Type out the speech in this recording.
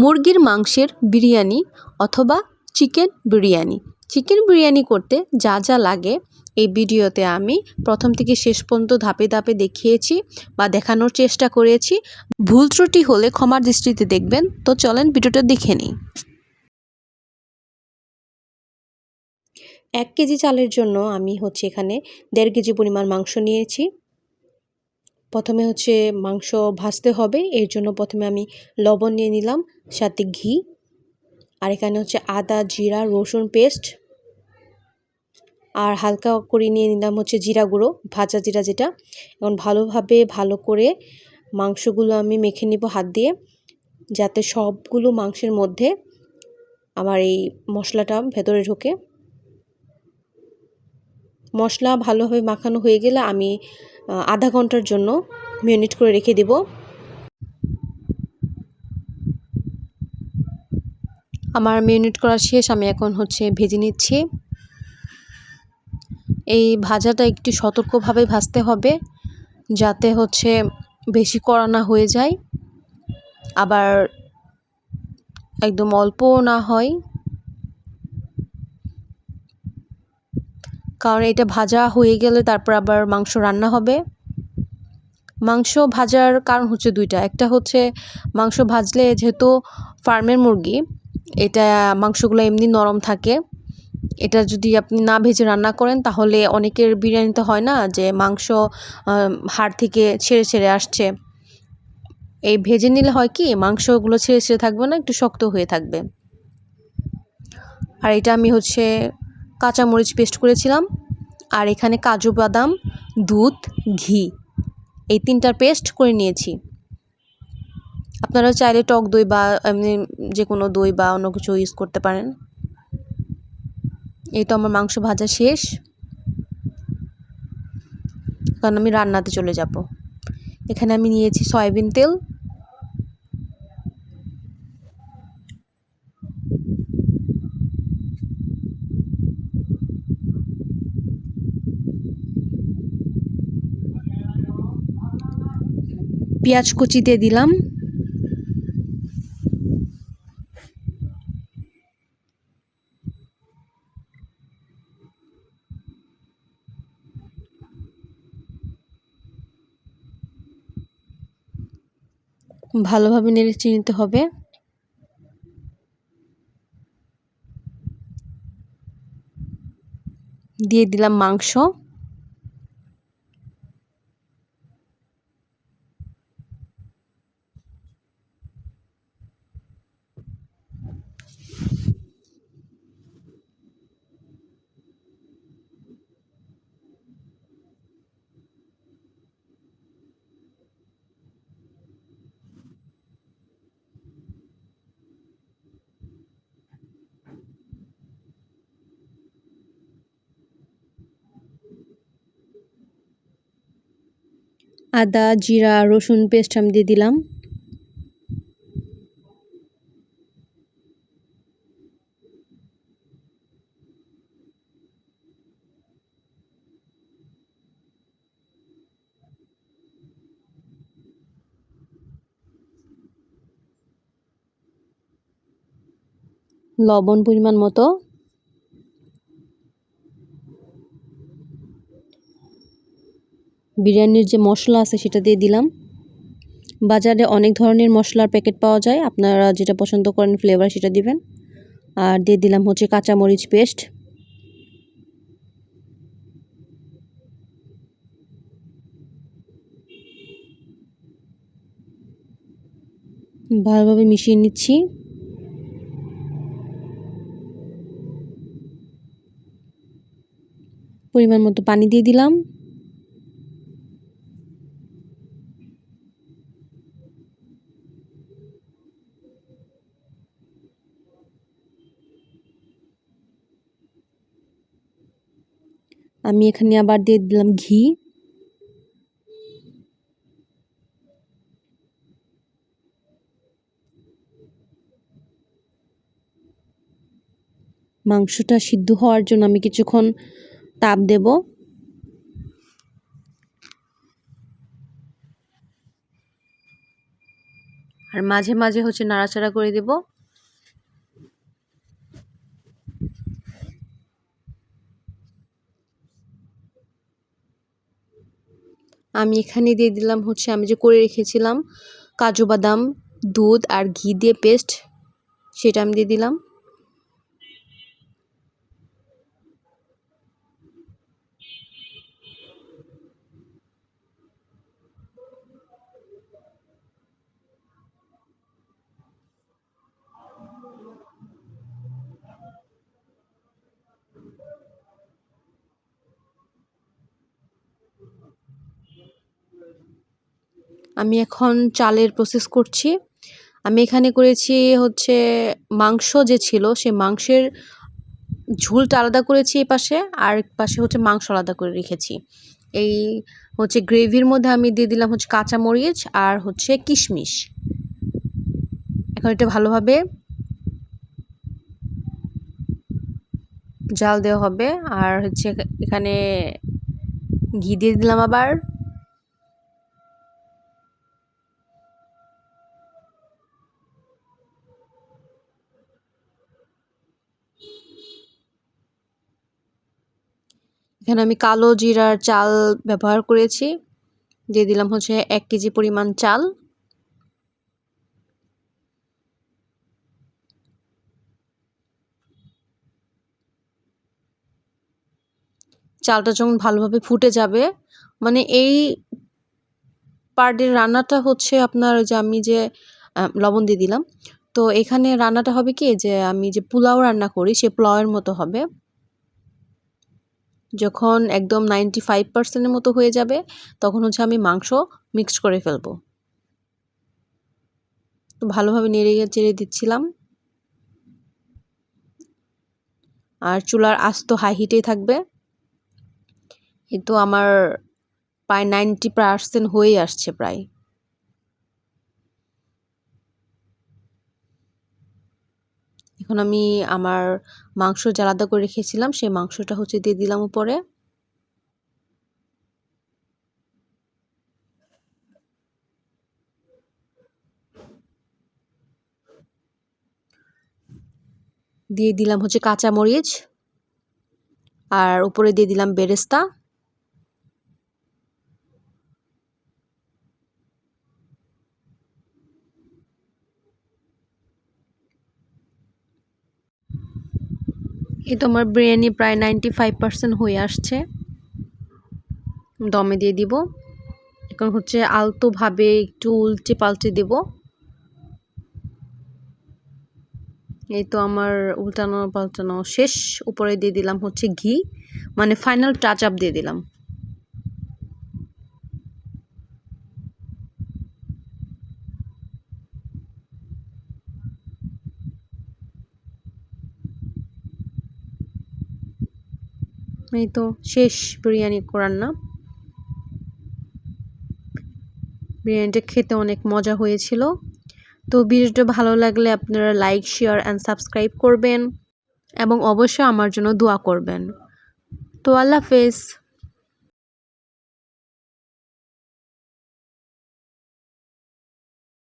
মুরগির মাংসের বিরিয়ানি অথবা চিকেন বিরিয়ানি। চিকেন বিরিয়ানি করতে যা যা লাগে এই ভিডিওতে আমি প্রথম থেকে শেষ পর্যন্ত ধাপে ধাপে দেখিয়েছি বা দেখানোর চেষ্টা করেছি। ভুল ত্রুটি হলে ক্ষমার দৃষ্টিতে দেখবেন। তো চলেন ভিডিওটা দেখে নিই। এক কেজি চালের জন্য আমি হচ্ছে এখানে দেড় কেজি পরিমাণ মাংস নিয়েছি। প্রথমে হচ্ছে মাংস ভাজতে হবে, এর জন্য প্রথমে আমি লবণ নিয়ে নিলাম, সাথে ঘি, আর এখানে হচ্ছে আদা, জিরা, রসুন পেস্ট, আর হালকা করে নিয়ে নিলাম হচ্ছে জিরা গুঁড়ো, ভাজা জিরা যেটা। এখন ভালোভাবে ভালো করে মাংসগুলো আমি মেখে নিব হাত দিয়ে, যাতে সবগুলো মাংসের মধ্যে আমার এই মশলাটা ভেতরে ঢোকে। মশলা ভালোভাবে মাখানো হয়ে গেলে আমি আধা ঘণ্টার জন্য মিনিট করে রেখে দেব। আমার মিউনিট করা শেষ, আমি এখন হচ্ছে ভেজে নিচ্ছি। এই ভাজাটা একটু সতর্কভাবে ভাজতে হবে, যাতে হচ্ছে বেশি কড়া না হয়ে যায়। আবার একদম অল্পও না হয়। কারণ এটা ভাজা হয়ে গেলে তারপর আবার মাংস রান্না হবে। মাংস ভাজার কারণ হচ্ছে দুইটা। একটা হচ্ছে মাংস ভাজলে যেহেতু ফার্মের মুরগি, এটা মাংসগুলো এমনি নরম থাকে। এটা যদি আপনি না ভেজে রান্না করেন, তাহলে অনেকের বিরিয়ানিতে হয় না যে মাংস হাড় থেকে ছেড়ে ছেড়ে আসছে। এই ভেজে নিলে হয় কি, মাংসগুলো ছেড়ে ছেড়ে থাকবে না, একটু শক্ত হয়ে থাকবে। আর এটা আমি হচ্ছে কাঁচামরিচ পেস্ট করেছিলাম, আর এখানে কাজু বাদাম, দুধ, ঘি, এই তিনটার পেস্ট করে নিয়েছি। আপনারা চাইলে টক দই বা এমনি যে কোনো দই বা অন্য কিছু ইউজ করতে পারেন। এই তো আমার মাংস ভাজা শেষ। কারণ আমি রান্নাতে চলে যাব। এখানে আমি নিয়েছি সয়াবিন তেল পেঁয়াজ কুচি দিয়ে দিলাম। ভালোভাবে নেড়ে চিনিতে হবে। দিয়ে দিলাম মাংস। আদা জিরা রসুন পেস্ট আমি দিয়ে দিলাম। লবণ পরিমাণ মতো বিরিয়ানির যে মশলা আছে সেটা দিয়ে দিলাম। বাজারে অনেক ধরনের মশলার প্যাকেট পাওয়া যায়। আপনারা যেটা পছন্দ করেন ফ্লেভার সেটা দিবেন। আর দিয়ে দিলাম হচ্ছে কাঁচামরিচ পেস্ট ভালোভাবে মিশিয়ে নিচ্ছি। পরিমাণ মতো পানি দিয়ে দিলাম। আমি এখানে আবার দিয়ে দিলাম ঘি। মাংসটা সিদ্ধ হওয়ার জন্য আমি কিছুক্ষণ তাপ দেব। আর মাঝে মাঝে হচ্ছে নাড়াচাড়া করে দেব। আমি এখানে দিয়ে দিলাম হচ্ছে আমি যে করে রেখেছিলাম কাজু বাদাম, দুধ আর ঘি দিয়ে পেস্ট সেটা আমি দিয়ে দিলাম। আমি এখন চালের প্রসেস করছি। আমি এখানে করেছি হচ্ছে মাংস যে ছিল সে মাংসের ঝুলটা আলাদা করেছি এই পাশে, আর পাশে হচ্ছে মাংস আলাদা করে রেখেছি। এই হচ্ছে গ্রেভির মধ্যে আমি দিয়ে দিলাম হচ্ছে কাঁচামরিচ আর হচ্ছে কিশমিশ। এখন এটা ভালোভাবে জাল দেওয়া হবে, আর হচ্ছে এখানে ঘি দিয়ে দিলাম আবার। এখানে আমি কালো জিরার চাল ব্যবহার করেছি। দিয়ে দিলাম হচ্ছে এক কেজি পরিমাণ চাল। চালটা যখন ভালোভাবে ফুটে যাবে মানে এই পার্টের রান্নাটা হচ্ছে আপনার যে আমি যে লবণ দিয়ে দিলাম। তো এখানে রান্নাটা হবে কি, যে আমি যে পোলাও রান্না করি, সে পোলাওয়ের মতো হবে। যখন একদম নাইনটি ফাইভ পার্সেন্টের মতো হয়ে যাবে, তখন হচ্ছে আমি মাংস মিক্সড করে ফেলব। তো ভালোভাবে নেড়ে চেড়ে দিচ্ছিলাম। আর চুলার আস্ত হাই হিটেই থাকবে। এই তো আমার প্রায় নাইনটি পার্সেন্ট হয়েই আসছে প্রায়। এখন আমি আমার মাংস যে আলাদা করে রেখেছিলাম, সেই মাংসটা হচ্ছে দিয়ে দিলাম উপরে। দিয়ে দিলাম হচ্ছে কাঁচা মরিচ আর উপরে দিয়ে দিলাম বেরেস্তা। এই তো আমার বিরিয়ানি প্রায় নাইনটি ফাইভ পার্সেন্ট হয়ে আসছে। দমে দিয়ে দিব। এখন হচ্ছে আলতোভাবে একটু উল্টে পাল্টে দেব। এই তো আমার উল্টানো পাল্টানো শেষ। উপরে দিয়ে দিলাম হচ্ছে ঘি। মানে ফাইনাল টাচ আপ দিয়ে দিলাম। এই তো শেষ বিরিয়ানি রান্না বিরিয়ানিটা খেতে অনেক মজা হয়েছিল। তো ভিডিওটা ভালো লাগলে আপনারা লাইক শেয়ার অ্যান্ড সাবস্ক্রাইব করবেন এবং অবশ্যই আমার জন্য দোয়া করবেন। তো আল্লাহ হাফেজ।